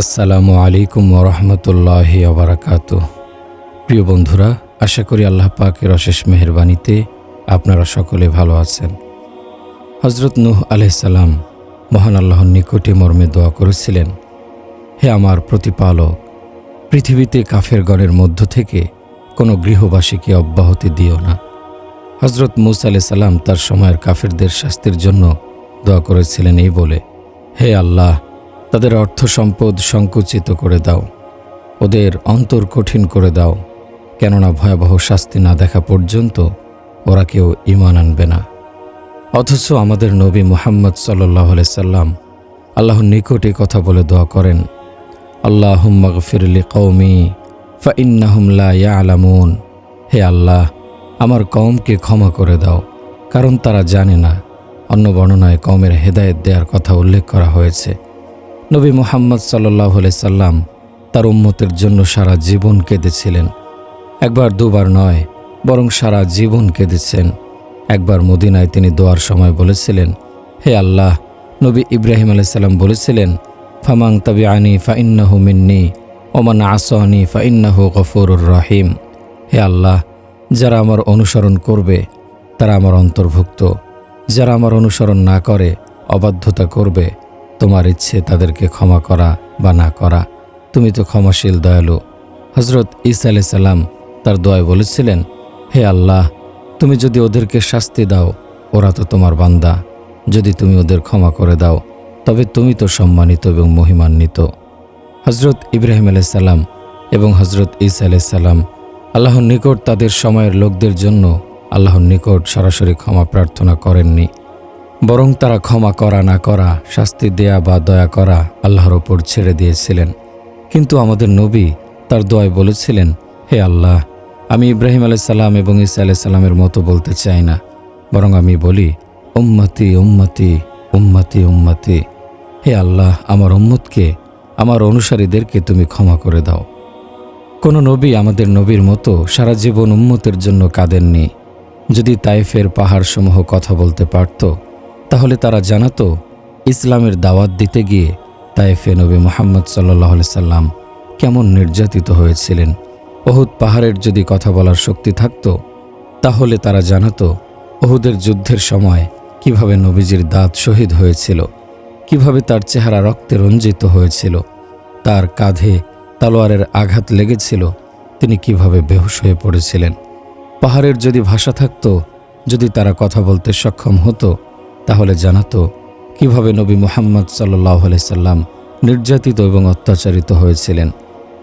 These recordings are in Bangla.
আসসালামু আলাইকুম ওরহমতুল্লাহ আবরাকাত প্রিয় বন্ধুরা, আশা করি আল্লাহ পাকের অশেষ মেহরবানিতে আপনারা সকলে ভালো আছেন। হজরত নূহ আলাইসাল্লাম মহান আল্লাহর নিকটে মর্মে দোয়া করেছিলেন, হে আমার প্রতিপালক, পৃথিবীতে কাফের গণের মধ্য থেকে কোনো গৃহবাসীকে অব্যাহতি দিও না। হজরত মুসা সাল্লাম তার সময়ের কাফেরদের শাস্তির জন্য দোয়া করেছিলেন এই বলে, হে আল্লাহ তাদের অর্থ সম্পদ সংকুচিত করে দাও। ওদের অন্তর কঠিন করে দাও। কেননা ভয়াবহ শাস্তি না দেখা পর্যন্ত ওরা কেউ ইমান আনবে না। অথচ আমাদের নবী মুহাম্মদ সাল্লাহ সাল্লাম আল্লাহর নিকটে কথা বলে দোয়া করেন আল্লাহ ফিরলি কৌমি ফাইন্নাহুম লা আলামুন হে আল্লাহ, আমার কওমকে ক্ষমা করে দাও, কারণ তারা জানে না। অন্য বর্ণনায় কওমের হেদায়েত দেওয়ার কথা উল্লেখ করা হয়েছে। নবী মোহাম্মদ সাল্লাহ সাল্লাম তার উম্মতের জন্য সারা জীবন কেঁদেছিলেন। একবার দুবার নয়, বরং সারা জীবন কেঁদেছেন। একবার মদিনায় তিনি দোয়ার সময় বলেছিলেন, হে আল্লাহ, নবী ইব্রাহিম আলাইসাল্লাম বলেছিলেন ফামাং তাবি আনি ফাইন্নাহু মিন্নি ওমান আসনি ফাইন্নাহু গফুরুর রহিম। হে আল্লাহ, যারা আমার অনুসরণ করবে, তারা আমার অন্তর্ভুক্ত। যারা আমার অনুসরণ না করে, অবাধ্যতা করবে। তোমার ইচ্ছে তাদেরকে ক্ষমা করা বা না করা। তুমি তো ক্ষমাশীল, দয়ালু। হজরত ইসা আলাই সাল্লাম তার দোয়ায় বলেছিলেন, হে আল্লাহ, তুমি যদি ওদেরকে শাস্তি দাও, ওরা তো তোমার বান্দা। যদি তুমি ওদের ক্ষমা করে দাও, তবে তুমি তো সম্মানিত এবং মহিমান্বিত। হজরত ইব্রাহিম আলাইসাল্লাম এবং হজরত ইসা আলাইসাল্লাম আল্লাহর নিকট তাদের সময়ের লোকদের জন্য আল্লাহর নিকট সরাসরি ক্ষমা প্রার্থনা করেননি। বরং তারা ক্ষমা করা না করা, শাস্তি দেয়া বা দয়া করা আল্লাহর ওপর ছেড়ে দিয়েছিলেন। কিন্তু আমাদের নবী তার দোয়ায় বলেছিলেন, হে আল্লাহ, আমি ইব্রাহিম আলাইসাল্লাম এবং ইসা আলাইসাল্লামের মতো বলতে চাই না। বরং আমি বলি, উম্মতি উম্মতি উম্মতি উম্মতি। হে আল্লাহ, আমার উম্মতকে, আমার অনুসারীদেরকে তুমি ক্ষমা করে দাও। কোনো নবী আমাদের নবীর মতো সারা জীবন উম্মতের জন্য কাঁদেননি। যদি তাইফের পাহাড়সমূহ কথা বলতে পারত তাহলে তারা জানাতো, ইসলামের দাওয়াত দিতে গিয়ে তাইফে নবী মোহাম্মদ সাল্লাহ সাল্লাম কেমন নির্যাতিত হয়েছিলেন। অহুদ পাহাড়ের যদি কথা বলার শক্তি থাকত, তাহলে তারা জানাতো, ওহুদের যুদ্ধের সময় কীভাবে নবীজির দাঁত শহীদ হয়েছিল, কীভাবে তার চেহারা রক্তে রঞ্জিত হয়েছিল, তার কাঁধে তালোয়ারের আঘাত লেগেছিল, তিনি কীভাবে বেহুশ হয়ে পড়েছিলেন। পাহাড়ের যদি ভাষা থাকত, যদি তারা কথা বলতে সক্ষম হতো তাহলে জানাতো কীভাবে নবী মোহাম্মদ সাল্লাহ সাল্লাম নির্যাতিত এবং অত্যাচারিত হয়েছিলেন।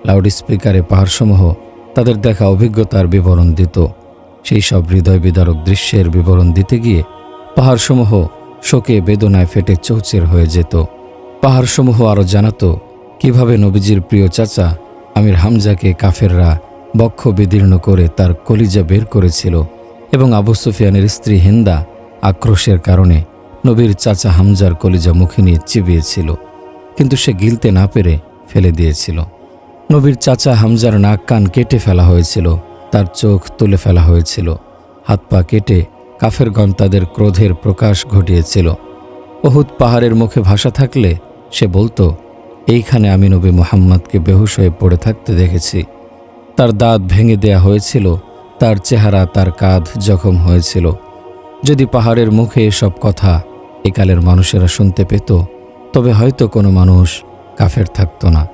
লাউড স্পিকারে পাহাড়সমূহ তাদের দেখা অভিজ্ঞতার বিবরণ দিত। সেই সব হৃদয় বিদারক দৃশ্যের বিবরণ দিতে গিয়ে পাহাড়সমূহ শোকে বেদনায় ফেটে চৌচের হয়ে যেত। পাহাড়সমূহ আরও জানাতো কীভাবে নবীজির প্রিয় চাচা আমির হামজাকে কাফেররা বক্ষ বিদীর্ণ করে তার কলিজা বের করেছিল এবং আবু সুফিয়ানের স্ত্রী হিন্দা আক্রোশের কারণে নবীর চাচা হামজার কলিজা মুখে নিয়ে চিবিয়েছিল, কিন্তু সে গিলতে না পেরে ফেলে দিয়েছিল। নবীর চাচা হামজার নাক কান কেটে ফেলা হয়েছিল, তার চোখ তুলে ফেলা হয়েছিল, হাত পা কেটে কাফেরগণ তাদের ক্রোধের প্রকাশ ঘটিয়েছিল। অহুদ পাহাড়ের মুখে ভাষা থাকলে সে বলতো, এইখানে আমি নবী মোহাম্মদকে বেহুশ হয়ে পড়ে থাকতে দেখেছি। তার দাঁত ভেঙে দেয়া হয়েছিল, তার চেহারা, তার কাঁধ জখম হয়েছিল যদি পাহাড়ের মুখে এসব কথা একালের মানুষেরা শুনতে পেত, তবে হয়তো কোনো মানুষ কাফের থাকতো না,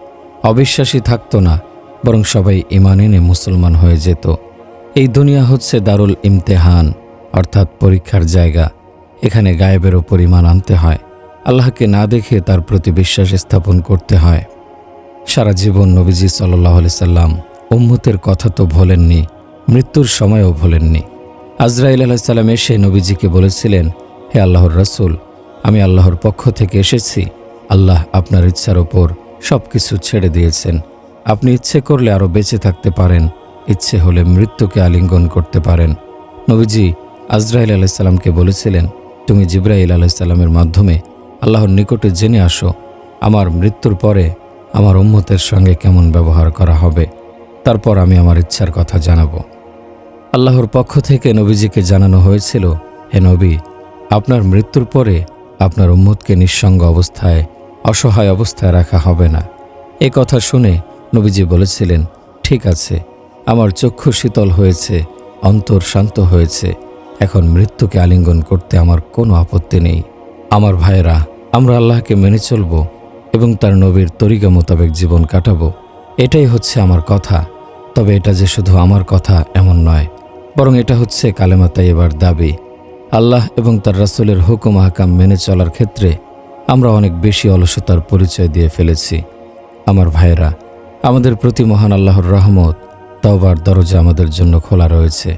অবিশ্বাসী থাকতো না, বরং সবাই ইমান এনে মুসলমান হয়ে যেত। এই দুনিয়া হচ্ছে দারুল ইমতেহান, অর্থাৎ পরীক্ষার জায়গা। এখানে গায়েবের ওপর ইমান আনতে হয়। আল্লাহকে না দেখে তার প্রতি বিশ্বাস স্থাপন করতে হয়। সারা জীবন নবীজি সাল্লাহ সাল্লাম উম্মতের কথা তো ভোলেননি, মৃত্যুর সময়ও ভোলেননি। আজরাইল আলাহিসাল্লাম এসে নবীজিকে বলেছিলেন, হে আল্লাহর রসুল, আমি আল্লাহর পক্ষ থেকে এসেছি। আল্লাহ আপনার ইচ্ছার ওপর সব কিছু ছেড়ে দিয়েছেন। আপনি ইচ্ছে করলে আরও বেঁচে থাকতে পারেন। ইচ্ছে হলে মৃত্যুকে আলিঙ্গন করতে পারেন। নবীজি আজরাইল আলাইসাল্লামকে বলেছিলেন, তুমি জিব্রাইল আলাইসাল্লামের মাধ্যমে আল্লাহর নিকটে জেনে আসো, আমার মৃত্যুর পরে আমার উম্মতের সঙ্গে কেমন ব্যবহার করা হবে। তারপর আমি আমার ইচ্ছার কথা জানাব। আল্লাহর পক্ষ থেকে নবীজিকে জানানো হয়েছিল, হে নবী, আপনার মৃত্যুর পরে আপনার উম্মতকে নিঃসঙ্গ অবস্থায়, অসহায় অবস্থায় রাখা হবে না। এ কথা শুনে নবীজি বলেছিলেন, ঠিক আছে, আমার চক্ষু শীতল হয়েছে, অন্তর শান্ত হয়েছে, এখন মৃত্যুকে আলিঙ্গন করতে আমার কোনো আপত্তি নেই। আমার ভাইয়েরা, আমরা আল্লাহকে মেনে চলব এবং তার নবীর তরিকা মোতাবেক জীবন কাটাবো। এটাই হচ্ছে আমার কথা, তবে এটা যে শুধু আমার কথা এমন নয় বরং এটা হচ্ছে কালেমা তাইয়েবার দাবি। আল্লাহ এবং তার রাসূলের হুকুম আহকাম মেনে চলার ক্ষেত্রে আমরা অনেক বেশি অলসতার পরিচয় দিয়ে ফেলেছি। আমার ভাইয়েরা, আমাদের প্রতি মহান আল্লাহর রহমত, তাওবার দরজা আমাদের জন্য খোলা রয়েছে।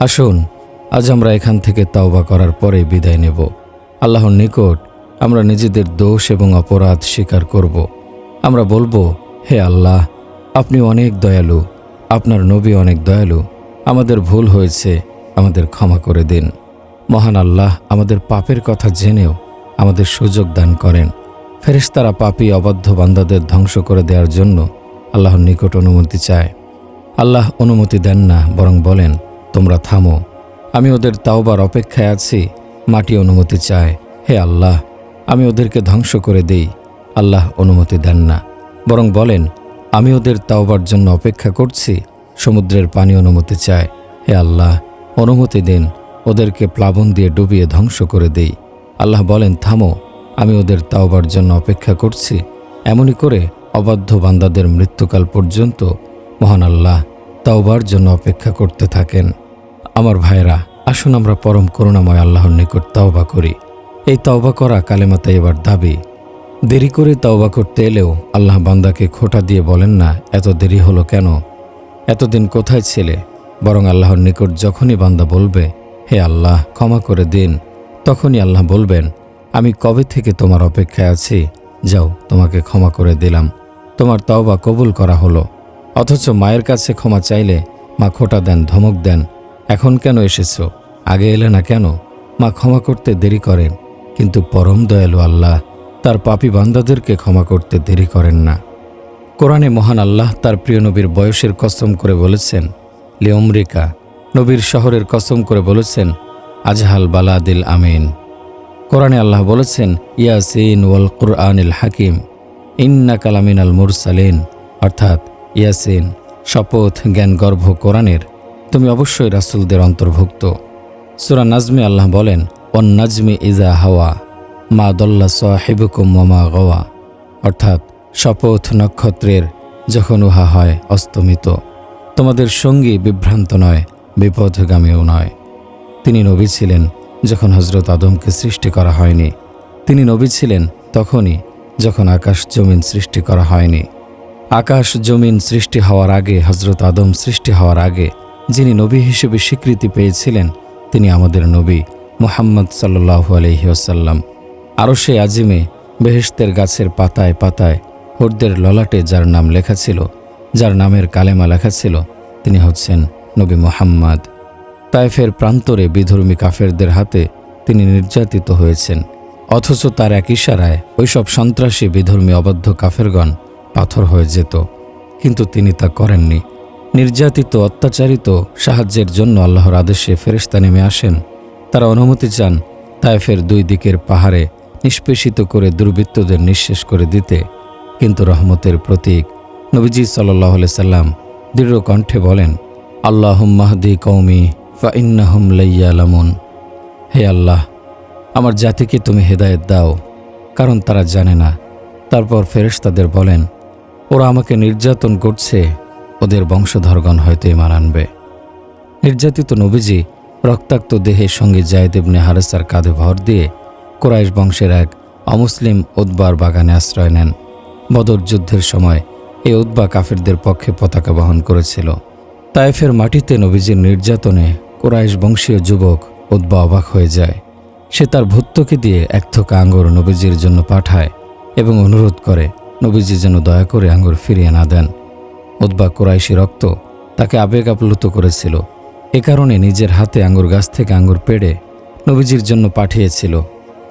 আসুন, আজ আমরা এখান থেকে তাওবা করার পরে বিদায় নেব। আল্লাহর নিকট আমরা নিজেদের দোষ এবং অপরাধ স্বীকার করব। আমরা বলব, হে আল্লাহ, আপনি অনেক দয়ালু, আপনার নবী অনেক দয়ালু। আমাদের ভুল হয়েছে, আমাদের ক্ষমা করে দিন। মহান আল্লাহ আমাদের পাপের কথা জেনেও আমাদের সুযোগ দান করেন। ফেরেশতারা পাপী অবাধ্য বান্দাদের ধ্বংস করে দেওয়ার জন্য আল্লাহর নিকট অনুমতি চায়। আল্লাহ অনুমতি দেন না, বরং বলেন, তোমরা থামো। আমি ওদের তাওবার অপেক্ষায় আছি, মাটি অনুমতি চায়। হে আল্লাহ, আমি ওদেরকে ধ্বংস করে দেই। আল্লাহ অনুমতি দেন না, বরং বলেন, আমি ওদের তাওবার জন্য অপেক্ষা করছি সমুদ্রের পানি অনুমতি চায়। হে আল্লাহ, অনুমতি দিন, ওদেরকে প্লাবন দিয়ে ডুবিয়ে ধ্বংস করে দেই। আল্লাহ বলেন, থামো, আমি ওদের তাওবার জন্য অপেক্ষা করছি। এমনই করে অবাধ্য বান্দাদের মৃত্যুকাল পর্যন্ত মহান আল্লাহ তাওবার জন্য অপেক্ষা করতে থাকেন। আমার ভাইরা আসুন আমরা পরম করুণাময় আল্লাহর নিকট তাওবা করি। এই তাওবা করা কালেমাতে এবার দাবি, দেরি করে তাওবা করতে এলেও আল্লাহ বান্দাকে খোটা দিয়ে বলেন না, এত দেরি হলো কেন? এতদিন কোথায় ছিলে? বরং আল্লাহর নিকট যখনই বান্দা বলবে, হে আল্লাহ, ক্ষমা করে দিন, তখনই আল্লাহ বলবেন, আমি কবে থেকে তোমার অপেক্ষায় আছি? যাও, তোমাকে ক্ষমা করে দিলাম। তোমার তাওবা কবুল করা হলো। অথচ মায়ের কাছে ক্ষমা চাইলে মা খোটা দেন, ধমক দেন, এখন কেন এসেছ? আগে এলে না কেন? মা ক্ষমা করতে দেরি করেন, কিন্তু পরম দয়ালু আল্লাহ তার পাপী বান্দাদেরকে ক্ষমা করতে দেরি করেন না। কোরআনে মহান আল্লাহ তার প্রিয় নবীর বয়সের কসম করে বলেছেন, লে লিওমরিকা নবীর শহরের কসম করে বলেছেন, আজহাল বালাদিল আমিন। কোরআনে আল্লাহ বলেছেন, ইয়াসিন ওয়াল কুরআনিল হাকিম ইন্না কালামিন আল মুরসালিন। অর্থাৎ, ইয়াসিন, শপথ, জ্ঞান, গর্ভ, কোরআনের, তুমি অবশ্যই রাসূলদের অন্তর্ভুক্ত। সুরা নাজমে আল্লাহ বলেন অন নাজমি ইজা হাওয়া, মা দল্লা সাহেবুকুম মমা গওয়া। অর্থাৎ শপথ নক্ষত্রের যখন উহা হয় অস্তমিত, তোমাদের সঙ্গী বিভ্রান্ত নয় বিপদগামীও নয়। তিনি নবী ছিলেন যখন হজরত আদমকে সৃষ্টি করা হয়নি। তিনি নবী ছিলেন তখনই যখন আকাশ জমিন সৃষ্টি করা হয়নি। আকাশ জমিন সৃষ্টি হওয়ার আগে হজরত আদম সৃষ্টি হওয়ার আগে যিনি নবী হিসেবে স্বীকৃতি পেয়েছিলেন, তিনি আমাদের নবী মুহাম্মদ সাল্লু আলহিউসাল্লাম আরও সে আজিমে বেহেশতের গাছের পাতায় পাতায় হর্দের ললাটে যার নাম লেখা ছিল, যার নামের কালেমা লেখা ছিল, তিনি হচ্ছেন নবী মোহাম্মদ। তায়েফের প্রান্তরে বিধর্মী কাফেরদের হাতে তিনি নির্যাতিত হয়েছেন, অথচ তার এক ইশারায় ওইসব সন্ত্রাসী বিধর্মী অবাধ্য কাফেরগণ পাথর হয়ে যেত, কিন্তু তিনি তা করেননি। নির্যাতিত, অত্যাচারিত সাহায্যের জন্য আল্লাহর আদেশে ফেরেশতা নেমে আসেন। তারা অনুমতি চান তায়েফের দুই দিকের পাহাড়ে নিষ্পেষিত করে দুর্বৃত্তদের নিঃশেষ করে দিতে। কিন্তু রহমতের প্রতীক নবীজি সাল্লাহ সাল্লাম দৃঢ় কণ্ঠে বলেন আল্লাহ মাহদি কৌমি ফা ইন্নাহুম লাইয়ালামুন হে আল্লাহ, আমার জাতিকে তুমি হেদায়েত দাও, কারণ তারা জানে না। তারপর ফেরেশতাদের বলেন, ওরা আমাকে নির্যাতন করছে, ওদের বংশধরগণ হয়তো ইমান আনবে। নির্যাতিত নবীজি রক্তাক্ত দেহের সঙ্গে জায়দেবনে হারেসার কাঁধে ভর দিয়ে কোরাইশ বংশের এক অমুসলিম উদ্বার বাগানে আশ্রয় নেন। বদর যুদ্ধের সময় এই উদ্বা কাফেরদের পক্ষে পতাকা বহন করেছিল। তায়েফের মাটিতে নবীজির নির্যাতনে কোরাইশ বংশীয় যুবক উদ্বা অবাক হয়ে যায়। সে তার ভুত্তকে দিয়ে এক থোকা আঙ্গুর নবীজির জন্য পাঠায় এবং অনুরোধ করে, নবীজি যেন দয়া করে আঙ্গুর ফিরিয়ে না দেন। উদ্বা কোরাইশি রক্ত তাকে আবেগ আপ্লুত করেছিল। এ কারণে নিজের হাতে আঙ্গুর গাছ থেকে আঙ্গুর পেড়ে নবীজির জন্য পাঠিয়েছিল।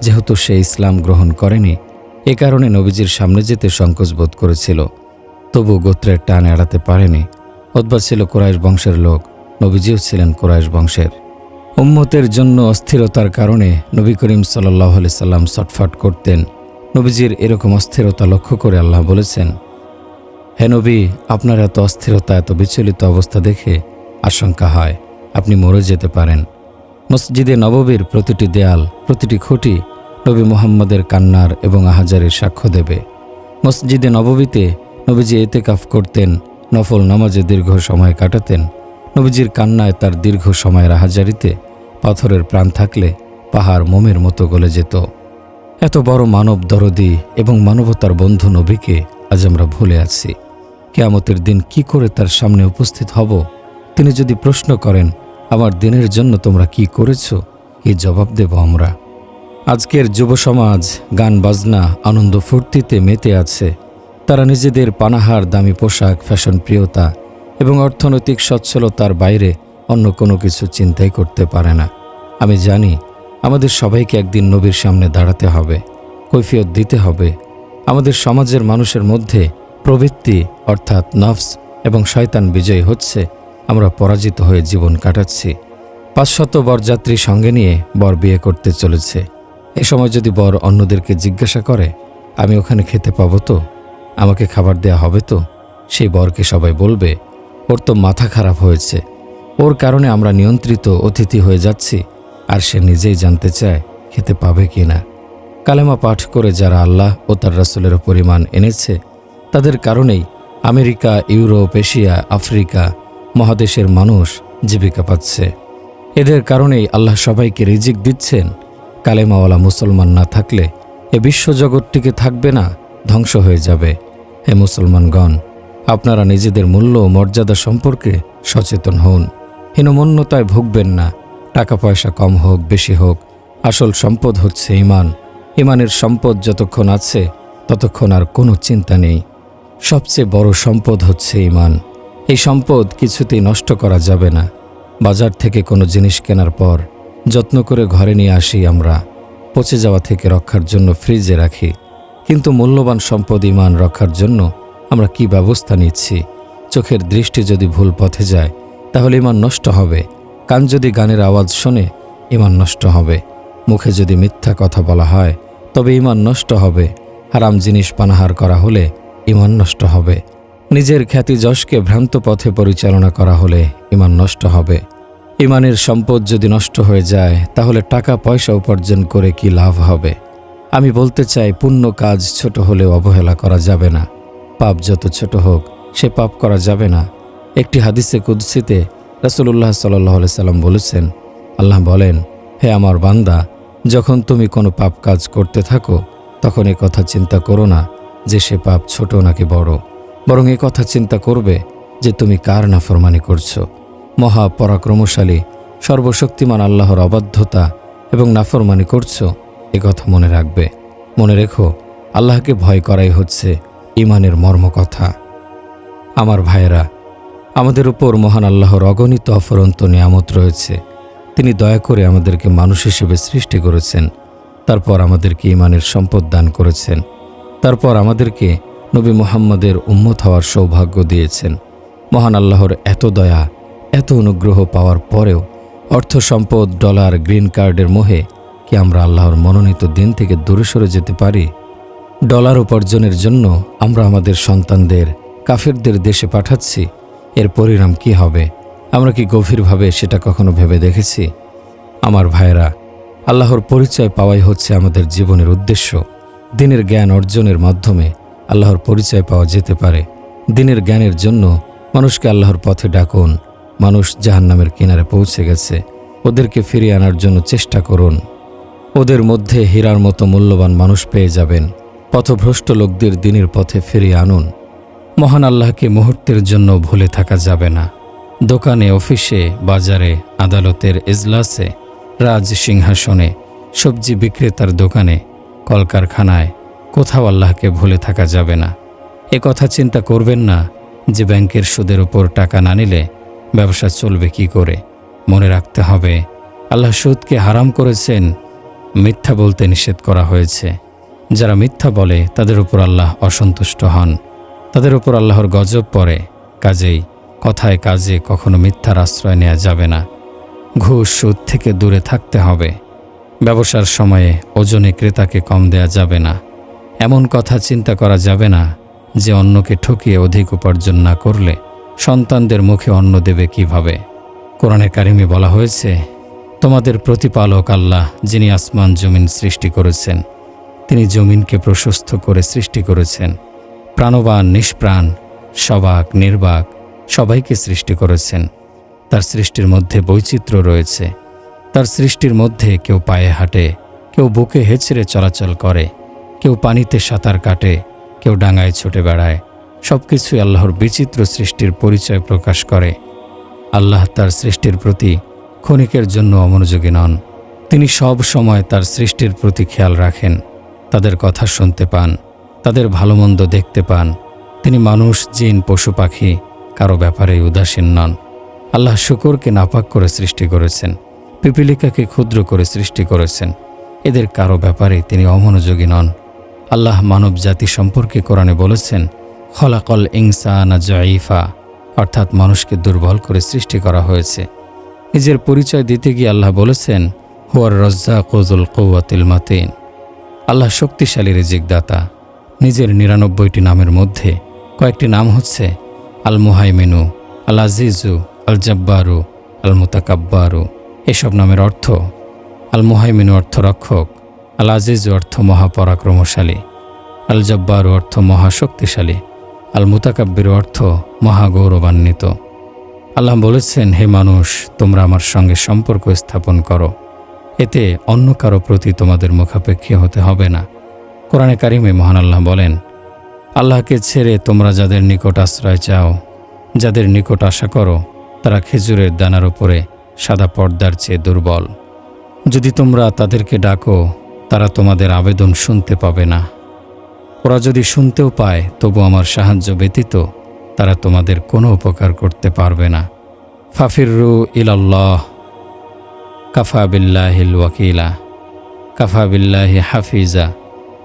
যেহেতু সে ইসলাম গ্রহণ করেনি এ কারণে নবীজির সামনে যেতে সংকোচ বোধ করেছিল। তবু গোত্রের টান এড়াতে পারেনি। উদ্বা ছিল কোরাইশ বংশের লোক, নবীজিও ছিলেন কোরাইশ বংশের। উম্মতের জন্য অস্থিরতার কারণে নবী করিম সাল্লাহ সাল্লাম ছটফট করতেন। নবীজির এরকম অস্থিরতা লক্ষ্য করে আল্লাহ বলেছেন, হে নবী, আপনার এত অস্থিরতা, এত বিচলিত অবস্থা দেখে আশঙ্কা হয়, আপনি মরে যেতে পারেন। মসজিদে নববীর প্রতিটি দেয়াল, প্রতিটি খুঁটি নবী মোহাম্মদের কান্নার এবং আহাজারের সাক্ষ্য দেবে। মসজিদে নববীতে নবীজি এতেকাফ করতেন, নফল নামাজে দীর্ঘ সময় কাটাতেন। নবীজির কান্নায় তার দীর্ঘ সময়ের আহাজারিতে পাথরের প্রাণ থাকলে পাহাড় মোমের মতো গলে যেত। এত বড় মানব দরদি এবং মানবতার বন্ধু নবীকে আজ আমরা ভুলে আছি। কেয়ামতের দিন কি করে তার সামনে উপস্থিত হব? তিনি যদি প্রশ্ন করেন, আমার দিনের জন্য তোমরা কি করেছ? কি জবাব দেব আমরা। আজকের যুব সমাজ, গান, বাজনা, আনন্দ ফুর্তিতে মেতে আছে। তারা নিজেদের পানাহার, দামি পোশাক, ফ্যাশন প্রিয়তা এবং অর্থনৈতিক সচ্ছলতার বাইরে অন্য কোনো কিছু চিন্তাই করতে পারে না। আমি জানি, আমাদের সবাইকে একদিন নবীর সামনে দাঁড়াতে হবে, কৈফিয়ত দিতে হবে। আমাদের সমাজের মানুষের মধ্যে প্রবৃত্তি অর্থাৎ নফস এবং শয়তান বিজয়ী হচ্ছে, আমরা পরাজিত হয়ে জীবন কাটাচ্ছি। পাঁচশত বরযাত্রী সঙ্গে নিয়ে বর বিয়ে করতে চলেছে। এ সময় যদি বর অন্যদেরকে জিজ্ঞাসা করে, আমি ওখানে খেতে পাবো তো? আমাকে খাবার দেয়া হবে তো? সেই বরকে সবাই বলবে, ওর তো মাথা খারাপ হয়েছে। ওর কারণে আমরা নিয়ন্ত্রিত অতিথি হয়ে যাচ্ছি, আর সে নিজেই জানতে চায় খেতে পাবে কি না কালেমা পাঠ করে যারা আল্লাহ ও তার রাসুলের পরিমাণ এনেছে, তাদের কারণেই আমেরিকা, ইউরোপ, এশিয়া, আফ্রিকা মহাদেশের মানুষ জীবিকা পাচ্ছে। এদের কারণেই আল্লাহ সবাইকে রিজিক দিচ্ছেন। কালেমাওয়ালা মুসলমান না থাকলে এ বিশ্বজগৎটিকে থাকবে না, ধ্বংস হয়ে যাবে। হে মুসলমানগণ, আপনারা নিজেদের মূল্য ও মর্যাদা সম্পর্কে সচেতন হন। হীনমন্যতায় ভুগবেন না, টাকা পয়সা কম হোক, বেশি হোক, আসল সম্পদ হচ্ছে ইমান ইমানের সম্পদ যতক্ষণ আছে, ততক্ষণ আর কোনো চিন্তা নেই। সবচেয়ে বড় সম্পদ হচ্ছে ইমান এই সম্পদ কিছুতেই নষ্ট করা যাবে না। বাজার থেকে কোনো জিনিস কেনার পর যত্ন করে ঘরে নিয়ে আসি আমরা। পচে যাওয়া থেকে রক্ষার জন্য ফ্রিজে রাখি। কিন্তু মূল্যবান সম্পদ ইমান রক্ষার জন্য আমরা কি ব্যবস্থা নিচ্ছি? চোখের দৃষ্টি যদি ভুল পথে যায়, তাহলে ইমান নষ্ট হবে। কান যদি গানের আওয়াজ শোনে, ইমান নষ্ট হবে। মুখে যদি মিথ্যা কথা বলা হয়, তবে ইমান নষ্ট হবে। হারাম জিনিস পানাহার করা হলে ইমান নষ্ট হবে। নিজের খ্যাতি যশকে ভ্রান্ত পথে পরিচালনা করা হলে ইমান নষ্ট হবে। ইমানের সম্পদ যদি নষ্ট হয়ে যায়, তাহলে টাকা পয়সা উপার্জন করে কি লাভ হবে? আমি বলতে চাই, পুণ্য কাজ ছোট হলেও অবহেলা করা যাবে না। পাপ যত ছোট হোক, সে পাপ করা যাবে না। একটি হাদিসে কুদ্সিতে রাসুলুল্লাহ সাল্লাহ সাল্লাম বলেছেন, আল্লাহ বলেন, হে আমার বান্দা, যখন তুমি কোনো পাপ কাজ করতে থাকো, তখন এ কথা চিন্তা করো না যে সে পাপ ছোট নাকি বড়। বরং এ কথা চিন্তা করবে যে তুমি কার নাফরমানি করছ। মহা পরাক্রমশালী সর্বশক্তিমান আল্লাহর অবাধ্যতা এবং নাফরমানি করছ, এ কথা মনে রাখবে। মনে রেখো, আল্লাহকে ভয় করাই হচ্ছে ইমানের মর্মকথা। আমার ভাইয়েরা, আমাদের উপর মহান আল্লাহর অগণিত অফরন্ত নিয়ামত রয়েছে। তিনি দয়া করে আমাদেরকে মানুষ হিসেবে সৃষ্টি করেছেন। তারপর আমাদেরকে ইমানের সম্পদ দান করেছেন। তারপর আমাদেরকে নবী মোহাম্মদের উম্মত হওয়ার সৌভাগ্য দিয়েছেন। মহান আল্লাহর এত দয়া এত অনুগ্রহ পাওয়ার পরেও অর্থ সম্পদ, ডলার, গ্রিন কার্ডের মোহে কি আমরা আল্লাহর মনোনীত দিন থেকে দূরে সরে যেতে পারি? ডলার উপার্জনের জন্য আমরা আমাদের সন্তানদের, কাফেরদের দেশে পাঠাচ্ছি। এর পরিণাম কি হবে? আমরা কি গভীরভাবে সেটা কখনো ভেবে দেখেছি? আমার ভাইয়েরা, আল্লাহর পরিচয় পাওয়াই হচ্ছে আমাদের জীবনের উদ্দেশ্য। দিনের জ্ঞান অর্জনের মাধ্যমে আল্লাহর পরিচয় পাওয়া যেতে পারে। দিনের জ্ঞানের জন্য মানুষকে আল্লাহর পথে ডাকুন। মানুষ জাহান্নামের কিনারে পৌঁছে গেছে। ওদেরকে ফিরিয়ে আনার জন্য চেষ্টা করুন। ওদের মধ্যে হীরার মতো মূল্যবান মানুষ পেয়ে যাবেন। পথভ্রষ্ট লোকদের দিনের পথে ফিরিয়ে আনুন। মহান আল্লাহকে মুহূর্তের জন্য ভুলে থাকা যাবে না। দোকানে, অফিসে, বাজারে, আদালতের এজলাসে, রাজ সিংহাসনে, সবজি বিক্রেতার দোকানে, কলকারখানায়, কোথাও আল্লাহকে ভুলে থাকা যাবে না। এ কথা চিন্তা করবেন না যে ব্যাংকের সুদের উপর টাকা না নিলে ব্যবসা চলবে কি করে? মনে রাখতে হবে, আল্লাহ সুদকে হারাম করেছেন, মিথ্যা বলতে নিষেধ করা হয়েছে। যারা মিথ্যা বলে, তাদের উপর আল্লাহ অসন্তুষ্ট হন। তাদের উপর আল্লাহর গজব পড়ে। কাজেই, কথায় কাজে কখনো মিথ্যার আশ্রয় নেওয়া যাবে না। ঘুষ সুদ থেকে দূরে থাকতে হবে। ব্যবসার সময়ে ওজনে ক্রেতাকে কম দেয়া যাবে না। এমন কথা চিন্তা করা যাবে না যে অন্যকে ঠকিয়ে অধিক উপার্জন না করলে সন্তানদের মুখে অন্ন দেবে কীভাবে? কোরআনে কারিমে বলা হয়েছে, তোমাদের প্রতিপালক আল্লাহ, যিনি আসমান জমিন সৃষ্টি করেছেন, তিনি জমিনকে প্রশস্ত করে সৃষ্টি করেছেন। প্রাণবান, নিষ্প্রাণ, সবাক, নির্বাক, সবাইকে সৃষ্টি করেছেন। তার সৃষ্টির মধ্যে বৈচিত্র্য রয়েছে। তার সৃষ্টির মধ্যে কেউ পায়ে হাঁটে, কেউ বুকে হেঁচড়ে চলাচল করে, কেউ পানিতে সাঁতার কাটে, কেউ ডাঙায় ছুটে বেড়ায়। সব কিছুই আল্লাহর বিচিত্র সৃষ্টির পরিচয় প্রকাশ করে। আল্লাহ তার সৃষ্টির প্রতি ক্ষণিকের জন্য অমনোযোগী নন। তিনি সব সময় তার সৃষ্টির প্রতি খেয়াল রাখেন, তাদের কথা শুনতে পান, তাদের ভালো মন্দ দেখতে পান। তিনি মানুষ, জিন, পশু, পাখি, কারও ব্যাপারে উদাসীন নন। আল্লাহ শুকরকে নাপাক করে সৃষ্টি করেছেন, পিপিলিকাকে ক্ষুদ্র করে সৃষ্টি করেছেন। এদের কারও ব্যাপারে তিনি অমনোযোগী নন। আল্লাহ মানব জাতি সম্পর্কে কোরআনে বলেছেন খলাকল ইনসানা জাইফা অর্থাৎ মানুষকে দুর্বল করে সৃষ্টি করা হয়েছে। নিজের পরিচয় দিতে গিয়ে আল্লাহ বলেছেন, হুয়ার রজ্জা কজুল কৌয়াতিল মাতিন। আল্লাহ শক্তিশালী রিজিকদাতা। নিজের নিরানব্বইটি নামের মধ্যে কয়েকটি নাম হচ্ছে আল মুহাইমেনু আল আজিজু আল জব্বারু আল মুতাকাব্বারু এসব নামের অর্থ আল মুহাইমিনু অর্থ রক্ষক আল আজিজু অর্থ মহাপরাক্রমশালী আল জব্বারু অর্থ মহাশক্তিশালী। আল মুতাকাব্বির অর্থ মহাগৌরবান্বিত। আল্লাহ বলেছেন, হে মানুষ, তোমরা আমার সঙ্গে সম্পর্ক স্থাপন করো। এতে অন্য কারও প্রতি তোমাদের মুখাপেক্ষী হতে হবে না। কোরআনে কারিমে মহান আল্লাহ বলেন, আল্লাহকে ছেড়ে তোমরা যাদের নিকট আশ্রয় চাও, যাদের নিকট আশা করো, তারা খেজুরের দানার উপরে সাদা পর্দার চেয়ে দুর্বল। যদি তোমরা তাদেরকে ডাকো, তারা তোমাদের আবেদন শুনতে পাবে না। ওরা যদি শুনতেও পায়, তবু আমার সাহায্য ব্যতীত তারা তোমাদের কোনো উপকার করতে পারবে না। ফাফিরু ইলাল্লাহ। কাফা বিল্লাহিল ওয়াকিলা কাফা বিল্লাহি হাফিজা।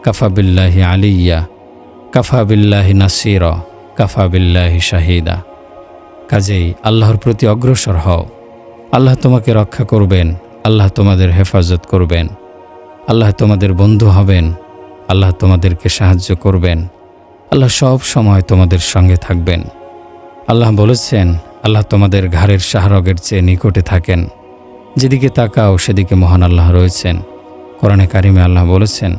কাফা বিল্লাহি আলিয়া। কাফা বিল্লাহি নাসির। কাফা বিল্লাহি শাহিদা। কাজেই আল্লাহর প্রতি অগ্রসর হও। আল্লাহ তোমাকে রক্ষা করবেন। আল্লাহ তোমাদের হেফাজত করবেন। আল্লাহ তোমাদের বন্ধু হবেন। আল্লাহ তোমাদেরকে সাহায্য করবেন। আল্লাহ সব সময় তোমাদের সঙ্গে থাকবেন। আল্লাহ বলেছেন, আল্লাহ তোমাদের ঘাড়ের শাহরগের চেয়ে নিকটে থাকেন। যেদিকে তাকাও, সেদিকে মহান আল্লাহ রয়েছেন। কোরআনে কারিমে আল্লাহ বলেছেন,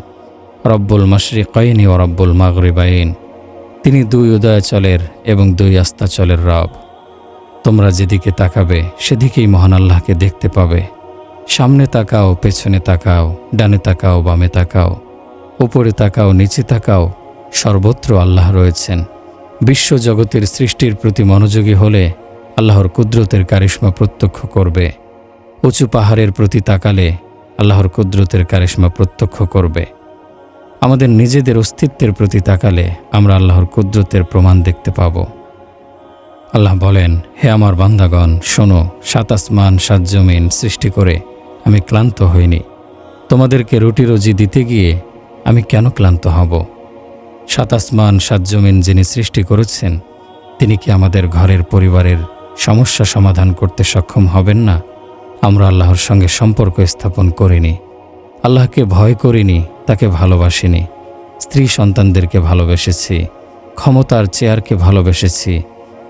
রব্বুল মাশরিকাইনি ও রব্বুল মাগরিবাইন। তিনি দুই উদয়াচলের এবং দুই আস্তাচলের রব। তোমরা যেদিকে তাকাবে, সেদিকেই মহান আল্লাহকে দেখতে পাবে। সামনে তাকাও, পেছনে তাকাও, ডানে তাকাও, বামে তাকাও। উপরে তাকাও, নিচে তাকাও, সর্বত্র আল্লাহ রয়েছেন। বিশ্বজগতের সৃষ্টির প্রতি মনোযোগী হলে আল্লাহর কুদরতের কারিশ্মা প্রত্যক্ষ করবে। উঁচু পাহাড়ের প্রতি তাকালে আল্লাহর কুদরতের কারিশ্মা প্রত্যক্ষ করবে। আমাদের নিজেদের অস্তিত্বের প্রতি তাকালে আমরা আল্লাহর কুদরতের প্রমাণ দেখতে পাব। আল্লাহ বলেন, হে আমার বান্দাগণ, শোনো, সাত আসমান, সাত জমিন সৃষ্টি করে আমি ক্লান্ত হইনি। তোমাদেরকে রুটি রুজি দিতে গিয়ে আমি কেন ক্লান্ত হব? সাত আসমান, সাত জমিন যিনি সৃষ্টি করেছেন, তিনি কি আমাদের ঘরের পরিবারের সমস্যা সমাধান করতে সক্ষম হবেন না? আমরা আল্লাহর সঙ্গে সম্পর্ক স্থাপন করিনি। আল্লাহকে ভয় করিনি, তাকে ভালোবাসিনি। স্ত্রী সন্তানদেরকে ভালোবেসেছি, ক্ষমতার চেয়ারকে ভালোবেসেছি।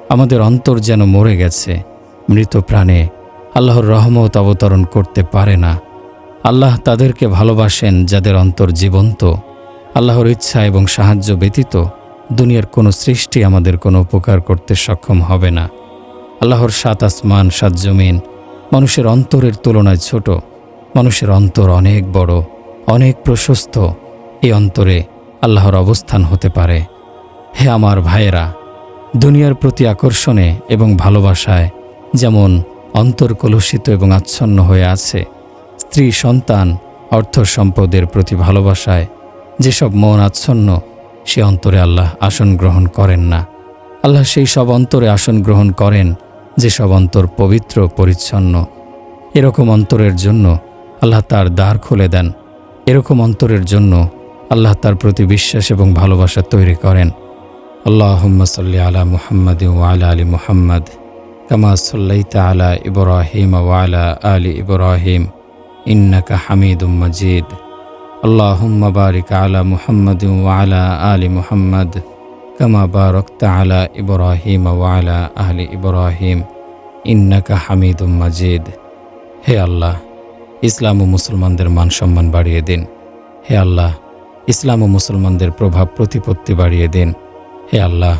আমাদের অন্তর যেন মরে গেছে, মৃত প্রাণে আল্লাহর রহমত অবতরণ করতে পারে না। আল্লাহ তাদেরকে ভালোবাসেন যাদের অন্তর জীবন্ত। আল্লাহর ইচ্ছা এবং সাহায্য ব্যতীত দুনিয়ার কোনো সৃষ্টি আমাদের কোনো উপকার করতে সক্ষম হবে না। আল্লাহর সাত আসমান, সাত জমিন মানুষের অন্তরের তুলনায় ছোট। মানুষের অন্তর অনেক বড়, অনেক প্রশস্ত। এই অন্তরে আল্লাহর অবস্থান হতে পারে। হে আমার ভাইয়েরা, দুনিয়ার প্রতি আকর্ষণে এবং ভালোবাসায় যেমন অন্তর কলুষিত এবং আচ্ছন্ন হয়ে আছে স্ত্রী সন্তান অর্থ সম্পদের প্রতি ভালোবাসায় যেসব মন আচ্ছন্ন, সে অন্তরে আল্লাহ আসন গ্রহণ করেন না। আল্লাহ সেই সব অন্তরে আসন গ্রহণ করেন যেসব অন্তর পবিত্র, পরিচ্ছন্ন। এরকম অন্তরের জন্য আল্লাহ তার দ্বার খুলে দেন। এরকম অন্তরের জন্য আল্লাহ তার প্রতি বিশ্বাস এবং ভালোবাসা তৈরি করেন। আল্লাহ সাল্লি আলা মুহাম্মদ ওয়ালা আলী মুহাম্মদ, কামা সাল্লাইতা আলা ইব্রাহিম ওয়ালা আলী ইব্রাহিম। ইন্নাকা হামিদুম মজিদ। আল্লাহুম্মা বারিক আলা মুহাম্মদ ওয়ালা আলি মুহাম্মদ, কামা বারকতা আলা ইব্রাহিম ওয়ালা আহলি ইব্রাহিম। ইন্নাকা হামিদুম মজিদ। হে আল্লাহ, ইসলাম ও মুসলমানদের মান সম্মান বাড়িয়ে দিন। হে আল্লাহ, ইসলাম ও মুসলমানদের প্রভাব প্রতিপত্তি বাড়িয়ে দিন। হে আল্লাহ,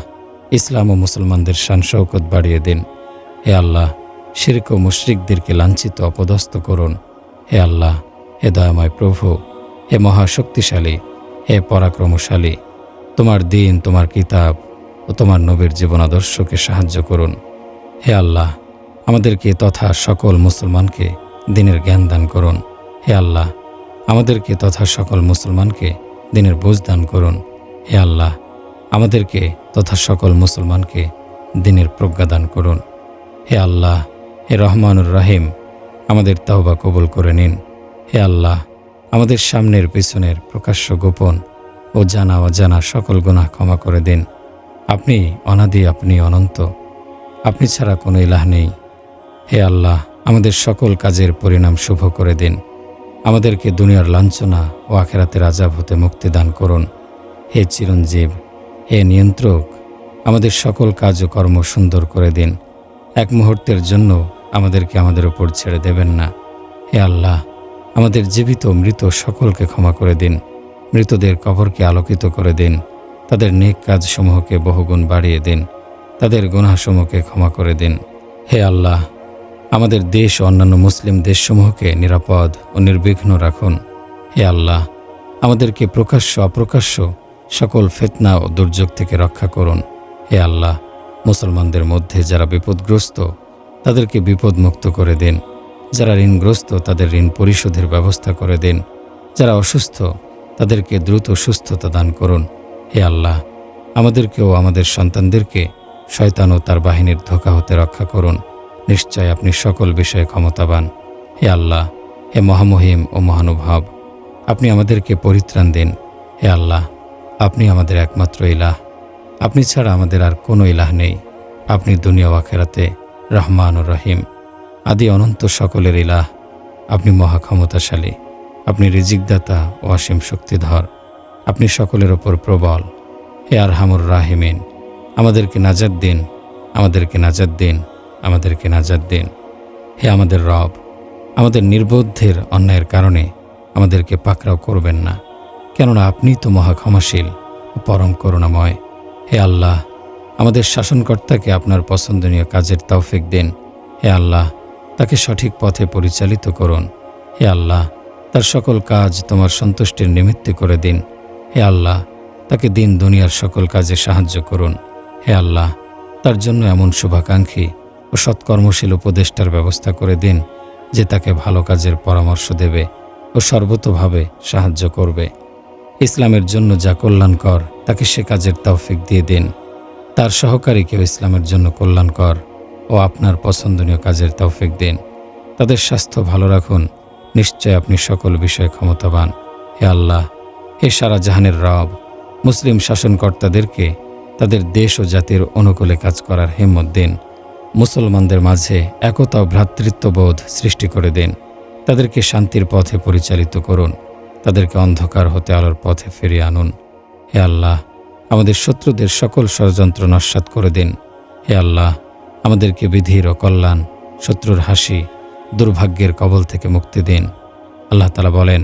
ইসলাম ও মুসলমানদের শান শৌকত বাড়িয়ে দিন। হে আল্লাহ, শিরক ও মুশরিকদেরকে লাঞ্ছিত অপদস্থ করুন। হে আল্লাহ, হে দয়াময় প্রভু, হে মহাশক্তিশালী, হে পরাক্রমশালী, তোমার দিন, তোমার কিতাব ও তোমার নবীর জীবন আদর্শকে সাহায্য করুন। হে আল্লাহ, আমাদেরকে তথা সকল মুসলমানকে দিনের জ্ঞান দান করুন। হে আল্লাহ, আমাদেরকে তথা সকল মুসলমানকে দিনের বোঝ দান করুন। হে আল্লাহ, আমাদেরকে তথা সকল মুসলমানকে দিনের প্রজ্ঞা দান করুন। হে আল্লাহ, হে রহমানুর রাহিম আমাদের তাওবা কবুল করে নিন। হে আল্লাহ, আমাদের সামনের পিছনের প্রকাশ্য গোপন ও জানা অজানা সকল গুনাহ ক্ষমা করে দিন। আপনি অনাদি, আপনি অনন্ত। আপনি ছাড়া কোনো ইলাহ নেই। হে আল্লাহ, আমাদের সকল কাজের পরিণাম শুভ করে দিন। আমাদেরকে দুনিয়ার লাঞ্ছনা ও আখেরাতের আজাব হতে মুক্তি দান করুন। হে চিরঞ্জীব, হে নিয়ন্ত্রক, আমাদের সকল কাজ ও কর্ম সুন্দর করে দিন। এক মুহূর্তের জন্য আমাদেরকে আমাদের ওপর ছেড়ে দেবেন না। হে আল্লাহ, আমাদের জীবিত মৃত সকলকে ক্ষমা করে দিন। মৃতদের কবরকে আলোকিত করে দিন। তাদের নেক কাজসমূহকে বহুগুণ বাড়িয়ে দিন। তাদের গুনাহসমূহকে ক্ষমা করে দিন। হে আল্লাহ, আমাদের দেশ ও অন্যান্য মুসলিম দেশসমূহকে নিরাপদ ও নির্বিঘ্ন রাখুন। হে আল্লাহ, আমাদেরকে প্রকাশ্য অপ্রকাশ্য সকল ফেতনা ও দুর্যোগ থেকে রক্ষা করুন। হে আল্লাহ, মুসলমানদের মধ্যে যারা বিপদগ্রস্ত তাদেরকে বিপদমুক্ত করে দিন। যারা ঋণগ্রস্ত, তাদের ঋণ পরিশোধের ব্যবস্থা করে দিন। যারা অসুস্থ, তাদেরকে দ্রুত সুস্থতা দান করুন। হে আল্লাহ, আমাদেরকেও আমাদের সন্তানদেরকে শয়তান ও তার বাহিনীর ধোকা হতে রক্ষা করুন। নিশ্চয় আপনি সকল বিষয়ে ক্ষমতাবান। হে আল্লাহ, হে মহামহিম ও মহানুভাব, আপনি আমাদেরকে পরিত্রাণ দিন। হে আল্লাহ, আপনি আমাদের একমাত্র ইলাহ। আপনি ছাড়া আমাদের আর কোনো ইলাহ নেই। আপনি দুনিয়া ওয়াখেরাতে রহমান ও রহিম। আদি অনন্ত সকলের ইলাহ, আপনি মহাক্ষমতাশালী, আপনি রিজিকদাতা ও অসীম শক্তিধর, আপনি সকলের ওপর প্রবল। হে আর আরহামুর রাহিমিন, আমাদেরকে নাজাদ দিন, আমাদেরকে নাজাদ দিন, আমাদেরকে নাজাদ দিন। হে আমাদের রব, আমাদের নির্বোধের অন্যায়ের কারণে আমাদেরকে পাকড়াও করবেন না, কেননা আপনি তো মহাক্ষমাশীল ও পরম করুণাময়। হে আল্লাহ আমাদের শাসনকর্তাকে আপনার পছন্দনীয় কাজের তৌফিক দিন। হে আল্লাহ, তাকে সঠিক পথে পরিচালিত করুন। হে আল্লাহ, তার সকল কাজ তোমার সন্তুষ্টির নিমিত্তে করে দিন। হে আল্লাহ, তাকে দিন দুনিয়ার সকল কাজে সাহায্য করুন। হে আল্লাহ, তার জন্য এমন শুভাকাঙ্ক্ষী ও সৎকর্মশীল উপদেষ্টার ব্যবস্থা করে দিন, যে তাকে ভালো কাজের পরামর্শ দেবে ও সর্বতোভাবে সাহায্য করবে। ইসলামের জন্য যা কল্যাণকর, তাকে সে কাজের তৌফিক দিয়ে দিন। তার সহকারীকেও ইসলামের জন্য কল্যাণকর ও আপনার পছন্দনীয় কাজের তৌফিক দিন। তাদের স্বাস্থ্য ভালো রাখুন। নিশ্চয় আপনি সকল বিষয়ে ক্ষমতাবান। হে আল্লাহ, হে সারা জাহানের রব, মুসলিম শাসনকর্তাদেরকে তাদের দেশ ও জাতির অনুকূলে কাজ করার হিম্মত দিন। মুসলমানদের মাঝে একতা ও ভ্রাতৃত্ববোধ সৃষ্টি করে দিন। তাদেরকে শান্তির পথে পরিচালিত করুন। তাদেরকে অন্ধকার হতে আলোর পথে ফিরিয়ে আনুন। হে আল্লাহ আমাদের শত্রুদের সকল ষড়যন্ত্র নস্বাত করে দিন। হে আল্লাহ, আমাদেরকে বিধির ও কল্যাণ, শত্রুর হাসি, দুর্ভাগ্যের কবল থেকে মুক্তি দিন। আল্লাহ তালা বলেন,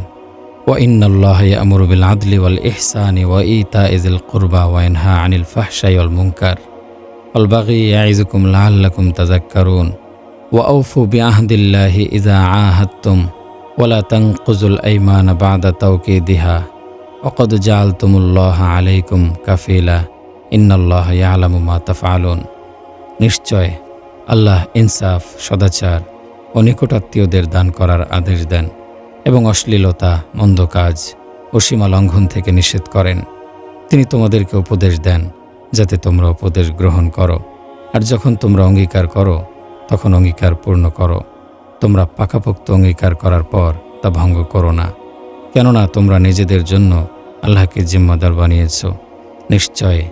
ওয়া ইন্নাল্লাহ আমরুবিল আদলি ওয়াল ইহসানি ওয়া ইতা ইজিল কুরবা ওয়াইনহা আনিল ফাহসাই অল মুঙ্কার অল বাগি আইজুকুম লাল্লাকুম তাজাক্কারুন ওয়া আউফু বি আহদিল্লাহি ইজা আহাত্তুম ওয়ালা তাংকুজুল আইমান বাদা তাওকে দিহা অকদ জাল তুমুল্লাহ আলাইকুম কাফিলা ইন্নাল্লাহ ইয়ালামু মা তাফআলুন নিশ্চয় আল্লাহ ইনসাফ, সদাচার ও নিকটাত্মীয়দের দান করার আদেশ দেন এবং অশ্লীলতা, মন্দ কাজ ও সীমা লঙ্ঘন থেকে নিষেধ করেন। তিনি তোমাদেরকে উপদেশ দেন যাতে তোমরা উপদেশ গ্রহণ করো। আর যখন তোমরা অঙ্গীকার করো, তখন অঙ্গীকার পূর্ণ করো। তোমরা পাকাপোক্ত অঙ্গীকার করার পর তা ভঙ্গ করো না। কেননা তোমরা নিজেদের জন্য আল্লাহকে জিম্মাদার বানিয়েছ। নিশ্চয়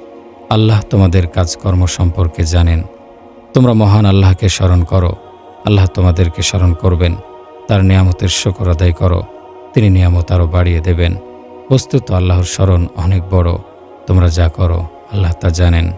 আল্লাহ তোমাদের কাজকর্ম সম্পর্কে জানেন। তোমরা মহান আল্লাহকে স্মরণ করো। আল্লাহ তোমাদেরকে স্মরণ করবেন। তার নিয়ামতের শকর আদায় করো। তিনি নিয়ামত আরও বাড়িয়ে দেবেন। বস্তুত আল্লাহর স্মরণ অনেক বড়। তোমরা যা করো, আল্লাহ তা জানেন।